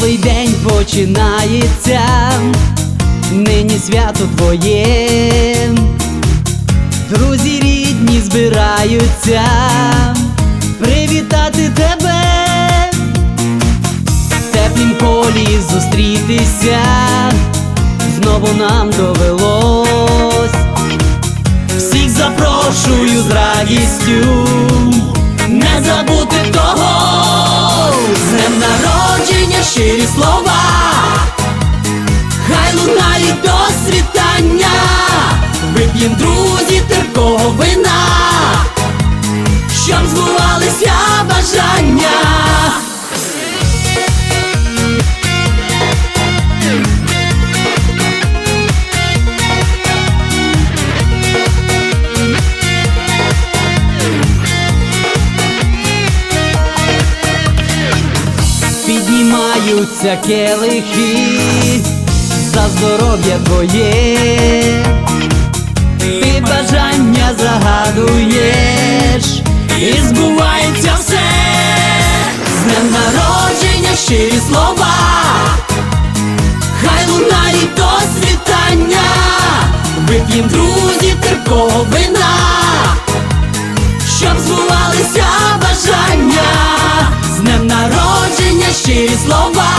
Новий день починається, нині свято твоє, друзі рідні збираються привітати тебе, в теплім полі зустрітися, знову нам довелось. Всіх запрошую з радістю, днем народження щирі слова, хай лунають до світання, вип'єм друзі терпкого вина, щоб збувалися бажання. Піднімаються келихи за здоров'я твоє, ти бажання загадуєш, і збувається все, з днем народження щирі слова, хай лунають до світання, вип'єм друзі збувалися бажання, з днем народження щирі слова,